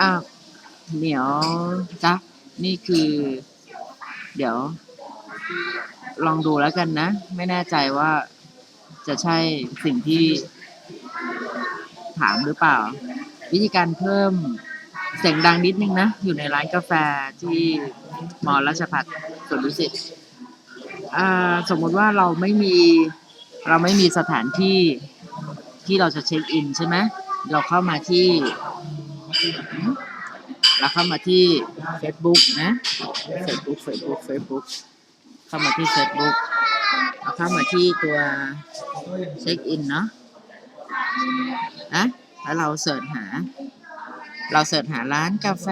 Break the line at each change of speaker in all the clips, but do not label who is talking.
อ้าวเหนียวจ้ะนี่คือ เดี๋ยว ลองดูแล้วกันนะ ไม่แน่ใจว่าจะใช่สิ่งที่ถามหรือเปล่า วิธีการเพิ่มเสียงดังนิดนึงนะ อยู่ในร้านกาแฟที่มอราชพัฒสวนดุสิตสมมติว่าเราไม่มีเราไม่มีสถานที่ที่เราจะเช็คอินใช่ไหม เราเข้ามาที่เราเข้ามาที่ Facebook นะ Facebook Facebook Facebook เข้ามาที่ Facebook เราเข้ามาที่ตัวเช็คอินเนาะนะแล้วเราเสิร์ชหา เราเสิร์ชหาร้านกาแฟ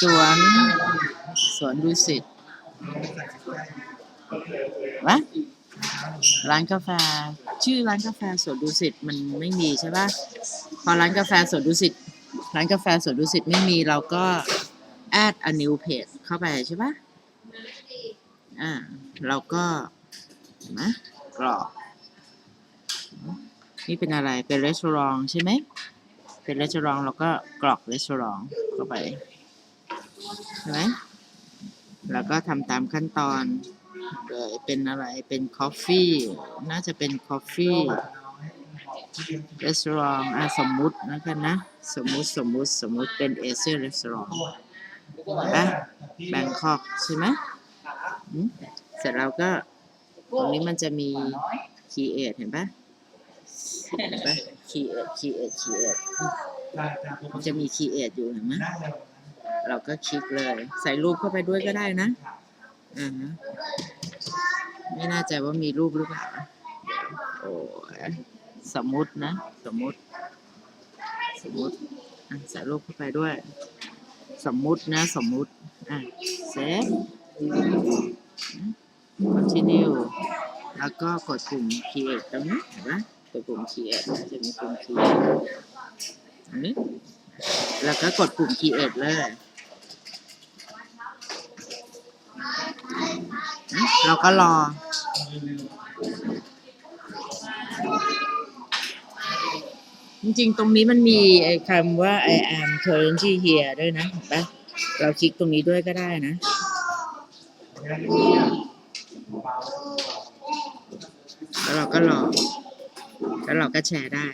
สวนสวนดุสิตวะ ร้านกาแฟ ชื่อร้านกาแฟสวนดุสิตมันไม่มีใช่ปะพอร้านกาแฟสวนดุสิตร้านกาแฟสวนดุสิตไม่มีเราก็ add a new page เข้าไปใช่ปะอ่าเราก็เห็นไหมกรอกนี่เป็นอะไร เป็นรีสอร์ทใช่ไหม เป็นรีสอร์ทเราก็กรอกรีสอร์ทเข้าไป ใช่ไหม แล้วก็ทำตามขั้นตอน เลยเป็นอะไรเป็นคอฟฟี่น่าจะเป็นคอฟฟี่รีสอร์ทอะสมมุตินะกันนะ สมมุติสมมุติสมมุติเป็นเอเชียรีสอร์ทนะแบงคอกใช่ไหมอืมเสร็จแล้วก็ตรงนี้มันจะมี create เห็นปะเห็นปะ create create create มันจะมี create อยู่เห็นไหมเราก็คลิกเลย ใส่รูปเข้าไปด้วยก็ได้นะอ่า ไม่แน่ใจว่ามีรูปหรือเปล่าโอ้ยสมมุตินะ สมมุติ สมมุติอะใส่รูปเข้าไปด้วย สมมุตินะ สมมุติอะเซฟ continue แล้วก็กดปุ่ม create ตรงนี้เห็นไหมกดปุ่ม create จะมีปุ่ม create อันนี้แล้วก็กดปุ่ม create เลย เราก็รอ จริงๆ ตรงนี้มันมีไอ้คำว่า I am currently here ด้วยนะเห็นปะเราคลิกตรงนี้ด้วยก็ได้นะ แล้วเราก็รอ แล้วเราก็แชร์ได้